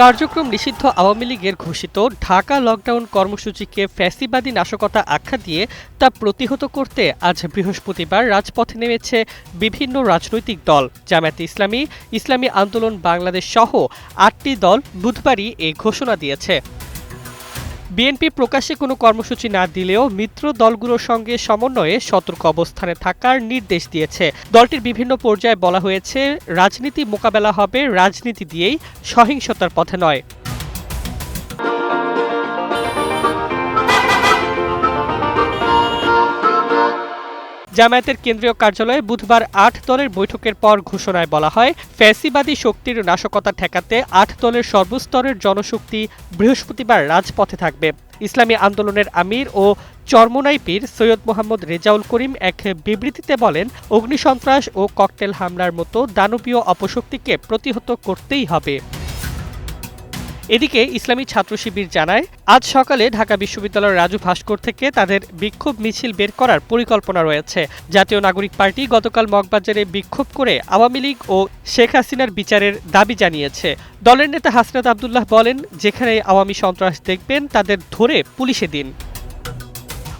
কার্যক্রম নিষিদ্ধ আওয়ামী লীগের ঘোষিত ঢাকা লকডাউন কর্মসূচিকে ফ্যাসিবাদী নাশকতা আখ্যা দিয়ে তা প্রতিহত করতে আজ বৃহস্পতিবার রাজপথে নেমেছে বিভিন্ন রাজনৈতিক দল। জামায়াতে ইসলামী ইসলামী আন্দোলন বাংলাদেশ সহ আটটি দল বুধবারই এই ঘোষণা দিয়েছে। বিএনপি প্রকাশ্যে কোনো কর্মসূচি না দিলেও মিত্র দলগুলোর সঙ্গে সমন্বয়ে সতর্ক অবস্থানে থাকার নির্দেশ দিয়েছে। দলটির বিভিন্ন পর্যায়ে বলা হয়েছে, রাজনীতি মোকাবেলা হবে, রাজনীতি দিয়েই সহিংসতার পথে নয়। জামায়াতের কেন্দ্রীয় কার্যালয়ে বুধবার আট দলের বৈঠকের পর ঘোষণায় বলা হয়, ফ্যাসিবাদী শক্তির নাশকতা ঠেকাতে আট দলের সর্বস্তরের জনশক্তি বৃহস্পতিবার রাজপথে থাকবে। ইসলামী আন্দোলনের আমির ও চরমোনাই পীর সৈয়দ মোহাম্মদ রেজাউল করিম এক বিবৃতিতে বলেন, অগ্নিসন্ত্রাস ও ককটেল হামলার মতো দানবীয় অপশক্তিকে প্রতিহত করতেই হবে। এদিকে ইসলামী ছাত্র শিবির জানায়, আজ সকালে ঢাকা বিশ্ববিদ্যালয়ের রাজু ভাস্কর থেকে তাদের বিক্ষোভ মিছিল বের করার পরিকল্পনা রয়েছে। জাতীয় নাগরিক পার্টি গতকাল মগবাজারে বিক্ষোভ করে আওয়ামী লীগ ও শেখ হাসিনার বিচারের দাবি জানিয়েছে। দলের নেতা হাসনাত আবদুল্লাহ বলেন, যেখানে আওয়ামী সন্ত্রাস দেখবেন, তাদের ধরে পুলিশে দিন।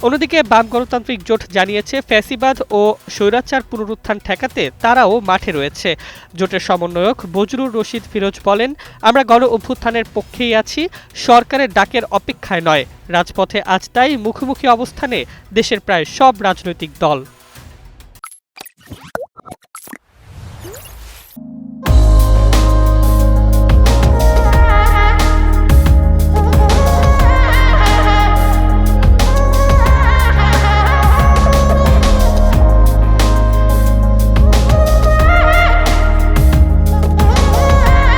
অন্যদিকে বাম গণতান্ত্রিক জোট জানিয়েছে ফ্যাসিবাদ ও স্বৈরাচার পুনরুত্থান ঠেকাতে তারাও মাঠে রয়েছে। জোটের সমন্বয়ক বজরুর রশিদ ফিরোজ বলেন, আমরা গণ অভ্যুত্থানের পক্ষেই আছি, সরকারের ডাকের অপেক্ষায় নয়। রাজপথে আজ তাই মুখোমুখি অবস্থানে দেশের প্রায় সব রাজনৈতিক দল।